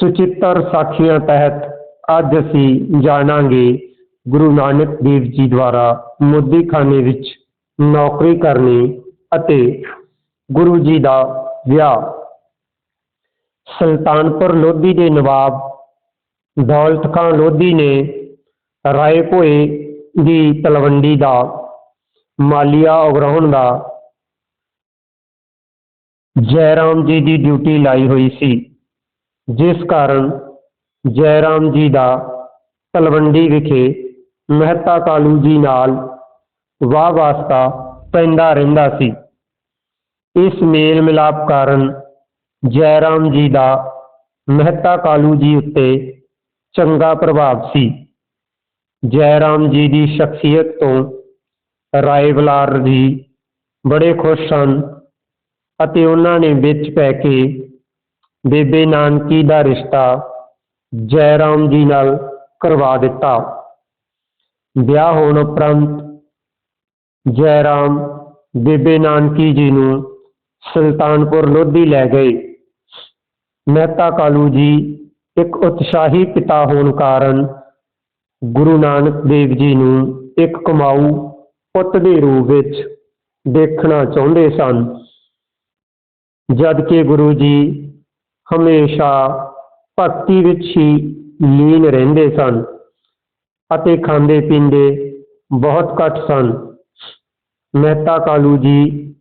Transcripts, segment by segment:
ਸੁਚਿੱਤਰ ਸਾਖੀਆਂ ਤਹਿਤ ਅੱਜ ਅਸੀਂ ਜਾਣਾਂਗੇ ਗੁਰੂ ਨਾਨਕ ਦੇਵ ਜੀ ਦੁਆਰਾ ਮੋਦੀਖਾਨੇ ਵਿੱਚ ਨੌਕਰੀ ਕਰਨੀ ਅਤੇ ਗੁਰੂ ਜੀ ਦਾ ਵਿਆਹ। ਸੁਲਤਾਨਪੁਰ ਲੋਧੀ ਦੇ ਨਵਾਬ ਦੌਲਤ ਖਾਂ ਲੋਧੀ ਨੇ ਰਾਏ ਭੋਏ ਦੀ ਤਲਵੰਡੀ ਦਾ ਮਾਲੀਆ ਉਗਰਾਉਣ ਦਾ ਜੈ ਰਾਮ ਜੀ ਦੀ ਡਿਊਟੀ ਲਾਈ ਹੋਈ ਸੀ, ਜਿਸ ਕਾਰਨ ਜੈ ਰਾਮ ਜੀ ਦਾ ਤਲਵੰਡੀ ਵਿਖੇ ਮਹਿਤਾ ਕਾਲੂ ਜੀ ਨਾਲ ਵਾਹ ਵਾਸਤਾ ਪੈਂਦਾ ਰਹਿੰਦਾ ਸੀ। ਇਸ ਮੇਲ ਮਿਲਾਪ ਕਾਰਨ ਜੈ ਰਾਮ ਜੀ ਦਾ ਮਹਿਤਾ ਕਾਲੂ ਜੀ ਉੱਤੇ ਚੰਗਾ ਪ੍ਰਭਾਵ ਸੀ। ਜੈ ਰਾਮ ਜੀ ਦੀ ਸ਼ਖਸੀਅਤ ਤੋਂ ਰਾਏ ਬਲਾਰ ਜੀ ਬੜੇ ਖੁਸ਼ ਸਨ ਅਤੇ ਉਹਨਾਂ ਨੇ ਵਿੱਚ ਪੈ ਕੇ ਬੇਬੇ ਨਾਨਕੀ ਦਾ ਰਿਸ਼ਤਾ ਜੈ ਰਾਮ ਜੀ ਨਾਲ ਕਰਵਾ ਦਿੱਤਾ। ਵਿਆਹ ਹੋਣ ਉਪਰੰਤ ਜੈ ਰਾਮ ਬੇਬੇ ਨਾਨਕੀ ਜੀ ਨੂੰ ਸੁਲਤਾਨਪੁਰ ਲੋਧੀ ਲੈ ਗਏ। ਮਹਿਤਾ ਕਾਲੂ ਜੀ ਇੱਕ ਉਤਸ਼ਾਹੀ ਪਿਤਾ ਹੋਣ ਕਾਰਨ ਗੁਰੂ ਨਾਨਕ ਦੇਵ ਜੀ ਨੂੰ ਇੱਕ ਕਮਾਊ ਪੁੱਤ ਦੇ ਰੂਪ ਵਿੱਚ ਦੇਖਣਾ ਚਾਹੁੰਦੇ ਸਨ। ਜਦ ਕਿ ਗੁਰੂ ਜੀ ਹਮੇਸ਼ਾ ਭਗਤੀ ਵਿੱਚ ਹੀ ਲੀਨ ਰਹਿੰਦੇ ਸਨ ਅਤੇ ਖਾਂਦੇ ਪੀਂਦੇ ਬਹੁਤ ਘੱਟ ਸਨ। ਮਹਿਤਾ ਕਾਲੂ ਜੀ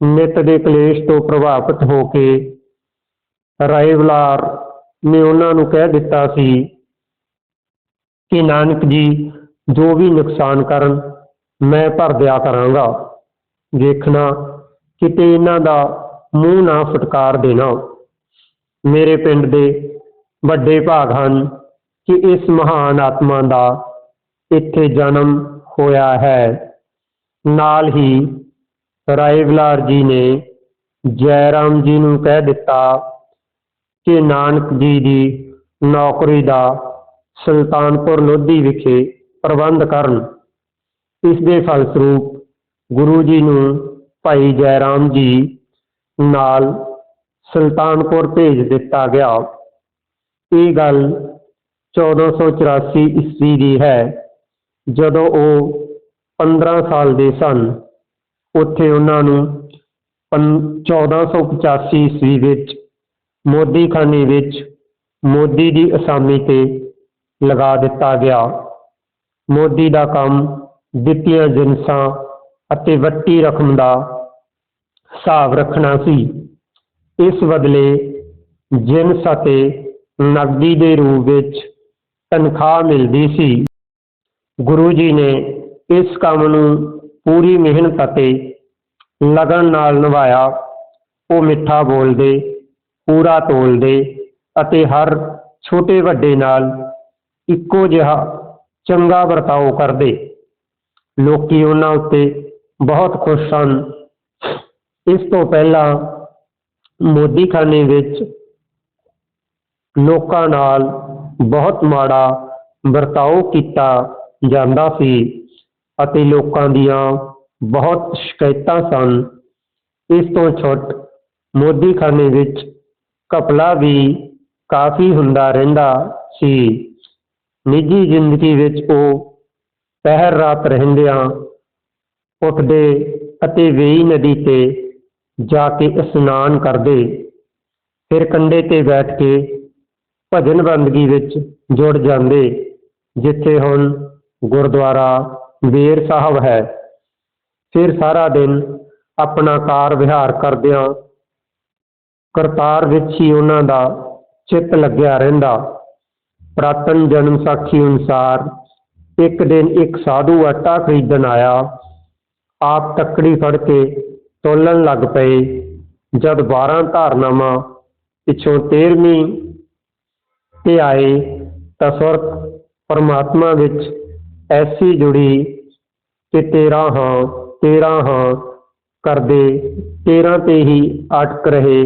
ਨਿਤ ਦੇ ਕਲੇਸ਼ ਤੋਂ ਪ੍ਰਭਾਵਿਤ ਹੋ ਕੇ ਰਾਏਵਲਾਰ ਨੇ ਉਹਨਾਂ ਨੂੰ ਕਹਿ ਦਿੱਤਾ ਸੀ ਕਿ, ਨਾਨਕ ਜੀ, ਜੋ ਵੀ ਨੁਕਸਾਨ ਕਰਨ, ਮੈਂ ਭਰ ਦਿਆ ਕਰਾਂਗਾ। ਵੇਖਣਾ ਕਿਤੇ ਇਹਨਾਂ ਦਾ ਮੂੰਹ ਨਾ ਫਟਕਾਰ ਦੇਣਾ। ਮੇਰੇ ਪਿੰਡ ਦੇ ਵੱਡੇ ਭਾਗ ਹਨ ਕਿ ਇਸ ਮਹਾਨ ਆਤਮਾ ਦਾ ਇੱਥੇ ਜਨਮ ਹੋਇਆ ਹੈ। ਨਾਲ ਹੀ ਰਾਏਵਲਾਰ ਜੀ ਨੇ ਜੈਰਾਮ ਜੀ ਨੂੰ ਕਹਿ ਦਿੱਤਾ ਕਿ ਨਾਨਕ ਜੀ ਦੀ ਨੌਕਰੀ ਦਾ ਸੁਲਤਾਨਪੁਰ ਲੋਧੀ ਵਿਖੇ ਪ੍ਰਬੰਧ ਕਰਨ। ਇਸ ਦੇ ਫਲਸਰੂਪ ਗੁਰੂ ਜੀ ਨੂੰ ਭਾਈ ਜੈਰਾਮ ਜੀ ਨਾਲ ਸੁਲਤਾਨਪੁਰ ਭੇਜ ਦਿੱਤਾ ਗਿਆ। ਇਹ ਗੱਲ 1484 ਈਸਵੀ ਦੀ ਹੈ, ਜਦੋਂ ਉਹ 15 ਸਾਲ ਦੇ ਸਨ। ਉੱਥੇ ਉਹਨਾਂ ਨੂੰ ਪੰ- 1485 ਈਸਵੀ ਵਿੱਚ ਮੋਦੀਖਾਨੇ ਵਿੱਚ ਮੋਦੀ ਦੀ ਅਸਾਮੀ ਤੇ ਲਗਾ ਦਿੱਤਾ ਗਿਆ। ਮੋਦੀ ਦਾ ਕੰਮ ਦਿੱਤੀਆਂ ਜਿਨਸਾਂ ਅਤੇ ਵੱਟੀ ਰਕਮ ਦਾ ਹਿਸਾਬ ਰੱਖਣਾ ਸੀ। ਇਸ ਬਦਲੇ ਜਿਨਸ ਅਤੇ ਨਕਦੀ ਦੇ ਰੂਪ ਵਿੱਚ ਤਨਖਾਹ ਮਿਲਦੀ ਸੀ। ਗੁਰੂ ਜੀ ਨੇ ਇਸ ਕੰਮ ਨੂੰ ਪੂਰੀ ਮਿਹਨਤ ਅਤੇ ਲਗਨ ਨਾਲ ਨਿਭਾਇਆ। ਉਹ ਮਿੱਠਾ ਬੋਲਦੇ, ਪੂਰਾ ਤੋਲਦੇ ਅਤੇ ਹਰ ਛੋਟੇ ਵੱਡੇ ਨਾਲ ਇੱਕੋ ਜਿਹਾ ਚੰਗਾ ਵਰਤਾਓ ਕਰਦੇ। ਲੋਕੀ ਉਹਨਾਂ ਉੱਤੇ ਬਹੁਤ ਖੁਸ਼ ਸਨ। ਇਸ ਤੋਂ ਪਹਿਲਾਂ ਮੋਦੀਖਾਨੇ ਵਿੱਚ ਲੋਕਾਂ ਨਾਲ ਬਹੁਤ ਮਾੜਾ ਵਰਤਾਓ ਕੀਤਾ ਜਾਂਦਾ ਸੀ ਅਤੇ ਲੋਕਾਂ ਦੀਆਂ ਬਹੁਤ ਸ਼ਿਕਾਇਤਾਂ ਸਨ। ਇਸ ਤੋਂ ਛੁੱਟ ਮੋਦੀਖਾਨੇ ਵਿੱਚ ਘਪਲਾ ਵੀ ਕਾਫੀ ਹੁੰਦਾ ਰਹਿੰਦਾ ਸੀ। ਨਿੱਜੀ ਜ਼ਿੰਦਗੀ ਵਿੱਚ ਉਹ ਪਹਿਰ ਰਾਤ ਰਹਿੰਦਿਆਂ ਉੱਠਦੇ ਅਤੇ ਵੇਈ ਨਦੀ ਤੇ ਜਾ ਕੇ ਇਸ਼ਨਾਨ ਕਰਦੇ। ਫਿਰ ਕੰਢੇ ਤੇ ਬੈਠ ਕੇ ਭਜਨ ਬੰਦਗੀ ਵਿੱਚ ਜੁੜ ਜਾਂਦੇ, ਜਿੱਥੇ ਹੁਣ ਗੁਰਦੁਆਰਾ ਬੇਰ ਸਾਹਿਬ ਹੈ। ਫਿਰ ਸਾਰਾ ਦਿਨ ਆਪਣਾ ਕਾਰ ਵਿਹਾਰ ਕਰਦਿਆਂ ਕਰਤਾਰ ਵਿੱਚ ਹੀ ਉਹਨਾਂ ਦਾ ਚਿੱਤ ਲੱਗਿਆ ਰਹਿੰਦਾ। ਪ੍ਰਾਤਨ ਜਨਮ ਸਾਖੀ ਅਨੁਸਾਰ ਇੱਕ ਦਿਨ ਇੱਕ ਸਾਧੂ ਆਟਾ ਖਰੀਦਣ ਆਇਆ। ਆਪ ਤੱਕੜੀ ਫੜ ਕੇ ਤੋਲਣ ਲੱਗ ਪਏ। ਜਦ 12 ਧਾਰਨਾਵਾਂ ਪਿੱਛੋਂ 13ਵੀਂ ਤੇ ਆਏ, ਤਾਂ ਸੁਰਤ ਪਰਮਾਤਮਾ ਵਿੱਚ ਐਸੀ ਜੁੜੀ ਕਿ ਤੇਰਾ ਹਾਂ ਤੇਰਾ ਹਾਂ, ਕਰਦੇ 13 ਤੇ ਹੀ ਅਟਕ ਰਹੇ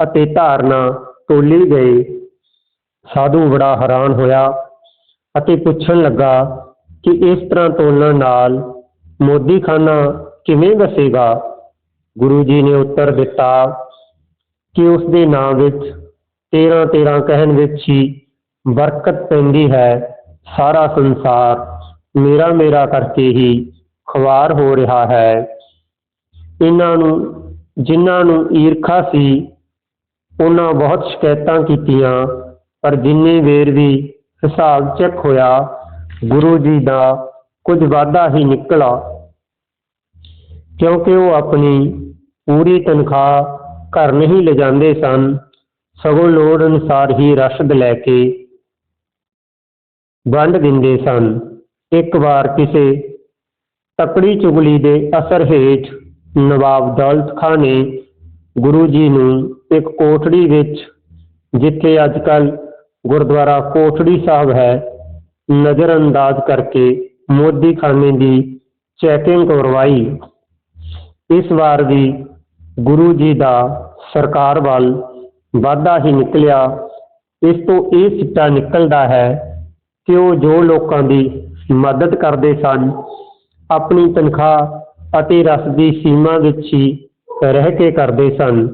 ਅਤੇ ਧਾਰਨਾ ਤੋਲੀ ਗਏ ਸਾਧੂ ਬੜਾ ਹੈਰਾਨ ਹੋਇਆ ਅਤੇ ਪੁੱਛਣ ਲੱਗਾ ਕਿ ਇਸ ਤਰ੍ਹਾਂ ਤੋਲਣ ਨਾਲ ਮੋਦੀਖਾਨਾ ਕਿਵੇਂ ਵਸੇਗਾ ਗੁਰੂ ਜੀ ਨੇ ਉੱਤਰ ਦਿੱਤਾ ਕਿ ਉਸ ਦੇ ਨਾਮ ਵਿੱਚ ਤੇਰਾਂ ਤੇਰਾਂ ਕਹਿਣ ਵਿੱਚ ਹੀ ਬਰਕਤ ਪੈਂਦੀ ਹੈ, ਸਾਰਾ ਸੰਸਾਰ ਮੇਰਾ ਮੇਰਾ ਕਰਕੇ ਹੀ ਖਵਾਰ ਹੋ ਰਿਹਾ ਹੈ। ਇਹਨਾਂ ਨੂੰ, ਜਿਨ੍ਹਾਂ ਨੂੰ ਈਰਖਾ ਸੀ, ਉਹਨਾਂ ਬਹੁਤ ਸ਼ਿਕਾਇਤਾਂ ਕੀਤੀਆਂ, ਪਰ ਜਿੰਨੀ ਵੇਰ ਵੀ ਹਿਸਾਬ ਚੈੱਕ ਹੋਇਆ, ਗੁਰੂ ਜੀ ਦਾ ਕੁਝ ਵਾਧਾ ਹੀ ਨਿਕਲਾ। ਕਿਉਂਕਿ ਉਹ ਆਪਣੀ ਪੂਰੀ ਤਨਖਾਹ ਘਰ ਨਹੀਂ ਲਿਜਾਂਦੇ ਸਨ, ਸਗੋਂ ਲੋੜ ਅਨੁਸਾਰ ਹੀ ਰਸ਼ਦ ਲੈ ਕੇ ਵੰਡ ਦਿੰਦੇ ਸਨ। ਇੱਕ ਵਾਰ ਕਿਸੇ ਤਕੜੀ ਚੁਗਲੀ ਦੇ ਅਸਰ ਹੇਠ ਨਵਾਬ ਦੌਲਤ ਖਾਂ ਨੇ ਗੁਰੂ ਜੀ ਨੂੰ ਇੱਕ ਕੋਠੜੀ ਵਿੱਚ, ਜਿੱਥੇ ਅੱਜ ਕੱਲ ਗੁਰਦੁਆਰਾ ਕੋਠੜੀ ਸਾਹਿਬ ਹੈ ਨਜ਼ਰ ਅੰਦਾਜ਼ ਕਰਕੇ ਮੋਦੀ ਖਾਨੇ ਦੀ ਚੈਕਿੰਗ ਕਰਵਾਈ। ਇਸ ਵਾਰ ਵੀ ਗੁਰੂ ਜੀ ਦਾ ਸਰਕਾਰ ਵੱਲ ਵਾਧਾ ਹੀ ਨਿਕਲਿਆ। ਇਸ ਤੋਂ ਇਹ ਸਿੱਟਾ ਨਿਕਲਦਾ ਹੈ ਕਿ ਉਹ ਜੋ ਲੋਕਾਂ ਦੀ ਮਦਦ ਕਰਦੇ ਸਨ, ਆਪਣੀ ਤਨਖਾਹ ਅਤੇ ਰਸ ਦੀ ਸੀਮਾ ਵਿੱਚ ਹੀ ਰਹਿ ਕੇ ਕਰਦੇ ਸਨ।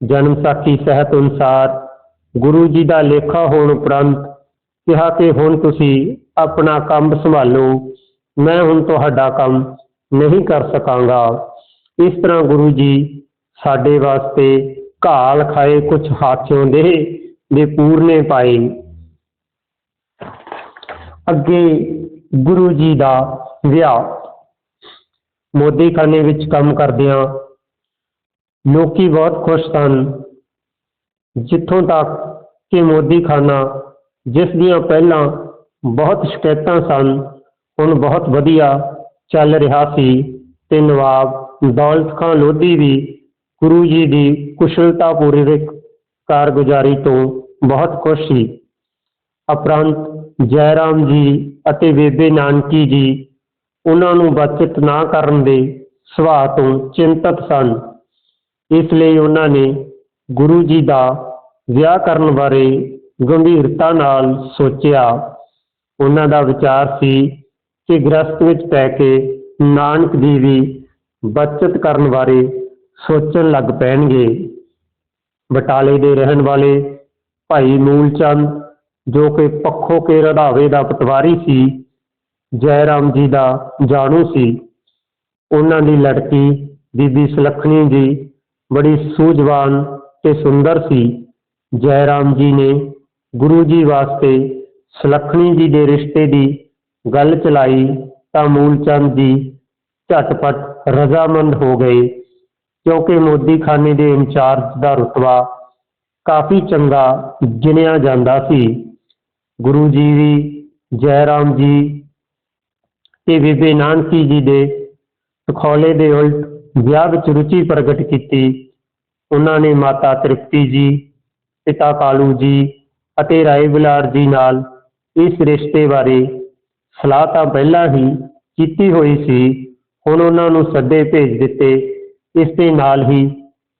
ਜਨਮ ਸਾਖੀ ਸਹਿਤ ਅਨੁਸਾਰ ਗੁਰੂ ਜੀ ਦਾ ਲੇਖਾ ਹੋਣ ਉਪਰੰਤ ਕਿਹਾ ਕਿ ਹੁਣ ਤੁਸੀਂ ਆਪਣਾ ਕੰਮ ਸੰਭਾਲੋ, ਮੈਂ ਹੁਣ ਤੁਹਾਡਾ ਕੰਮ ਨਹੀਂ ਕਰ ਸਕਾਂਗਾ। ਇਸ ਤਰ੍ਹਾਂ ਗੁਰੂ ਜੀ ਸਾਡੇ ਵਾਸਤੇ ਘਾਲ ਖਾਏ, ਕੁਛ ਹਾਥਿਓਂ ਦੇ ਦੇ ਪੂਰਨੇ ਪਾਏ। ਅੱਗੇ ਗੁਰੂ ਜੀ ਦਾ ਵਿਆਹ। ਮੋਦੀਖਾਨੇ ਵਿੱਚ ਕੰਮ ਕਰਦਿਆਂ ਲੋਕੀ ਬਹੁਤ ਖੁਸ਼ ਸਨ। ਜਿੱਥੋਂ ਤੱਕ ਕਿ ਮੋਦੀਖਾਨਾ, ਜਿਸ ਦੀਆਂ ਪਹਿਲਾਂ ਬਹੁਤ ਸ਼ਿਕਾਇਤਾਂ ਸਨ, ਹੁਣ ਬਹੁਤ ਵਧੀਆ ਚੱਲ ਰਿਹਾ ਸੀ ਤੇ ਨਵਾਬ ਦੌਲਤ ਖਾਂ ਲੋਧੀ ਵੀ ਗੁਰੂ ਜੀ ਦੀ ਕੁਸ਼ਲਤਾ ਪੂਰਵਕ ਕਾਰਗੁਜ਼ਾਰੀ ਤੋਂ ਬਹੁਤ ਖੁਸ਼ ਸੀ। ਉਪਰੰਤ ਜੈਰਾਮ ਜੀ ਅਤੇ ਬੇਬੇ ਨਾਨਕੀ ਜੀ ਉਹਨਾਂ ਨੂੰ ਬਚਤ ਨਾ ਕਰਨ ਦੇ ਸੁਭਾਅ ਤੋਂ ਚਿੰਤਤ ਸਨ। ਇਸ ਲਈ ਉਹਨਾਂ ਨੇ ਗੁਰੂ ਜੀ ਦਾ ਵਿਆਹ ਕਰਨ ਬਾਰੇ ਗੰਭੀਰਤਾ ਨਾਲ ਸੋਚਿਆ। ਉਹਨਾਂ ਦਾ ਵਿਚਾਰ ਸੀ ਕਿ ਗ੍ਰਸਤ ਵਿੱਚ ਪੈ ਕੇ ਨਾਨਕ ਦੀ ਵੀ ਬਚਤ ਕਰਨ ਬਾਰੇ ਸੋਚਣ ਲੱਗ ਪੈਣਗੇ। ਬਟਾਲੇ ਦੇ ਰਹਿਣ ਵਾਲੇ ਭਾਈ ਮੂਲਚੰਦ, ਜੋ ਕਿ ਪੱਖੋ ਕੇ ਰਧਾਵੇ ਦਾ ਪਟਵਾਰੀ ਸੀ ਜੈ ਰਾਮ ਜੀ ਦਾ ਜਾਣੂ ਸੀ। ਉਹਨਾਂ ਦੀ ਲੜਕੀ ਬੀਬੀ ਸੁਲੱਖਣੀ ਜੀ ਬੜੀ ਸੂਝਵਾਨ ਤੇ ਸੁੰਦਰ ਸੀ। ਜੈ ਰਾਮ ਜੀ ਨੇ ਗੁਰੂ ਜੀ ਵਾਸਤੇ ਸੁਲੱਖਣੀ ਜੀ ਦੇ ਰਿਸ਼ਤੇ ਦੀ ਗੱਲ ਚਲਾਈ ਤਾਂ ਮੂਲਚੰਦ ਜੀ ਝਟਪਟ ਰਜ਼ਾਮੰਦ ਹੋ ਗਏ। ਕਿਉਂਕਿ ਮੋਦੀਖਾਨੇ ਦੇ ਇੰਚਾਰਜ ਦਾ ਰੁਤਬਾ ਕਾਫੀ ਚੰਗਾ ਗਿਣਿਆ ਜਾਂਦਾ ਸੀ। ਗੁਰੂ ਜੀ ਵੀ ਜੈ ਰਾਮ ਜੀ, ਤੇ ਬੀਬੀ ਨਾਨਕੀ ਜੀ ਦੇ ਸਖੌਲੇ ਦੇ ਉਲਟ ਵਿਆਹ ਵਿੱਚ ਰੁਚੀ ਪ੍ਰਗਟ ਕੀਤੀ। ਉਹਨਾਂ ਨੇ ਮਾਤਾ ਤ੍ਰਿਪਤੀ ਜੀ, ਪਿਤਾ ਕਾਲੂ ਜੀ ਅਤੇ ਰਾਏ ਬੁਲਾਰ ਜੀ ਨਾਲ ਇਸ ਰਿਸ਼ਤੇ ਬਾਰੇ ਸਲਾਹ ਤਾਂ ਪਹਿਲਾਂ ਹੀ ਕੀਤੀ ਹੋਈ ਸੀ। ਹੁਣ ਉਹਨਾਂ ਨੂੰ ਸੱਦੇ ਭੇਜ ਦਿੱਤੇ, ਇਸ ਦੇ ਨਾਲ ਹੀ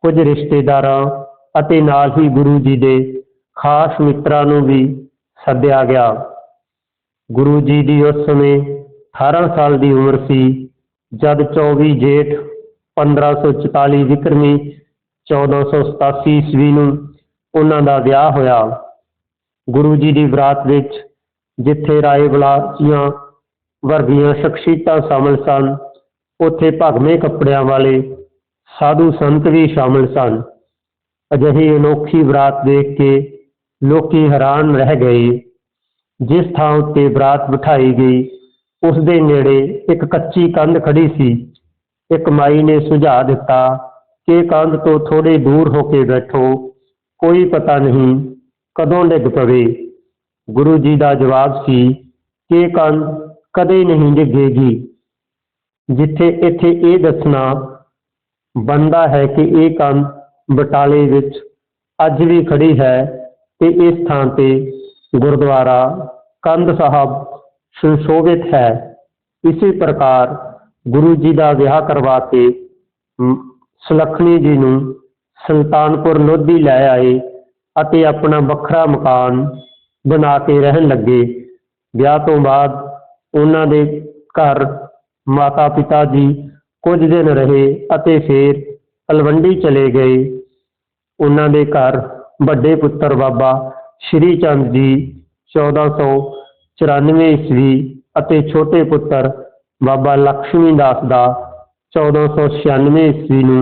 ਕੁਝ ਰਿਸ਼ਤੇਦਾਰਾਂ ਅਤੇ ਨਾਲ ਹੀ ਗੁਰੂ ਜੀ ਦੇ ਖਾਸ ਮਿੱਤਰਾਂ ਨੂੰ ਵੀ ਸੱਦਿਆ ਗਿਆ। ਗੁਰੂ ਜੀ ਦੀ ਉਸ ਸਮੇਂ 18 ਸਾਲ ਦੀ ਉਮਰ ਸੀ, ਜਦ 24 ਜੇਠ 1544 ਵਿਕਰਮੀ 1487 ਈਸਵੀ ਨੂੰ ਉਹਨਾਂ ਦਾ ਵਿਆਹ ਹੋਇਆ। ਗੁਰੂ ਜੀ ਦੀ ਬਰਾਤ ਵਿੱਚ ਜਿੱਥੇ ਰਾਏ ਬਲਾਚੀਆਂ ਵਰਗੀਆਂ ਸ਼ਖਸੀਅਤਾਂ ਸ਼ਾਮਲ ਸਨ ਉੱਥੇ ਭਗਵੇਂ ਕੱਪੜਿਆਂ ਵਾਲੇ ਸਾਧੂ ਸੰਤ ਵੀ ਸ਼ਾਮਲ ਸਨ। ਅਜਿਹੀ ਅਨੋਖੀ ਬਰਾਤ ਦੇਖ ਕੇ ਲੋਕੀ ਹੈਰਾਨ ਰਹਿ ਗਏ। ਜਿਸ ਥਾਂ ਉੱਤੇ ਬਰਾਤ ਬਿਠਾਈ ਗਈ, ਉਸ ਦੇ ਨੇੜੇ ਇੱਕ ਕੱਚੀ ਕੰਧ ਖੜੀ ਸੀ। ਇੱਕ ਮਾਈ ਨੇ ਸੁਝਾਅ ਦਿੱਤਾ ਕਿ ਕੰਧ ਤੋਂ ਥੋੜੇ ਦੂਰ ਹੋ ਕੇ ਬੈਠੋ, ਕੋਈ ਪਤਾ ਨਹੀਂ ਕਦੋਂ ਡਿੱਗ ਪਵੇ। ਗੁਰੂ ਜੀ ਦਾ ਜਵਾਬ ਸੀ ਕਿ ਕੰਧ ਕਦੇ ਨਹੀਂ ਡਿੱਗੇਗੀ। ਜਿੱਥੇ ਇੱਥੇ ਇਹ ਦੱਸਣਾ ਬਣਦਾ ਹੈ ਕਿ ਇਹ ਕੰਧ ਬਟਾਲੇ ਵਿੱਚ ਅੱਜ ਵੀ ਖੜੀ ਹੈ ਤੇ ਇਸ ਥਾਂ ਤੇ ਗੁਰਦੁਆਰਾ ਕੰਧ ਸਾਹਿਬ ਸੁਸ਼ੋਭਿਤ ਹੈ। ਇਸੇ ਪ੍ਰਕਾਰ ਗੁਰੂ ਜੀ ਦਾ ਵਿਆਹ ਕਰਵਾ ਕੇ ਸੁਲੱਖਣੀ ਜੀ ਨੂੰ ਸੁਲਤਾਨਪੁਰ ਲੋਧੀ ਲੈ ਆਏ ਅਤੇ ਆਪਣਾ ਵੱਖਰਾ ਮਕਾਨ ਬਣਾ ਕੇ ਰਹਿਣ ਲੱਗੇ। ਵਿਆਹ ਤੋਂ ਬਾਅਦ ਉਹਨਾਂ ਦੇ ਘਰ ਮਾਤਾ ਪਿਤਾ ਜੀ ਕੁਝ ਦਿਨ ਰਹੇ ਅਤੇ ਫਿਰ ਤਲਵੰਡੀ ਚਲੇ ਗਏ। ਉਹਨਾਂ ਦੇ ਘਰ ਵੱਡੇ ਪੁੱਤਰ ਬਾਬਾ ਸ਼੍ਰੀ ਚੰਦ ਜੀ 1494 ਈਸਵੀ ਅਤੇ ਛੋਟੇ ਪੁੱਤਰ ਬਾਬਾ ਲక్ష్ਮੀ ਦਾਸ ਦਾ 1496 ਈਸਵੀ ਨੂੰ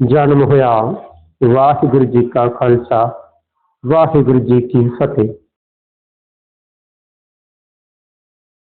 ਜਨਮ ਹੋਇਆ। ਵਾਹਿਗੁਰੂ ਜੀ ਕਾ ਖਾਲਸਾ, ਵਾਹਿਗੁਰੂ ਜੀ ਕੀ ਫਤਿਹ।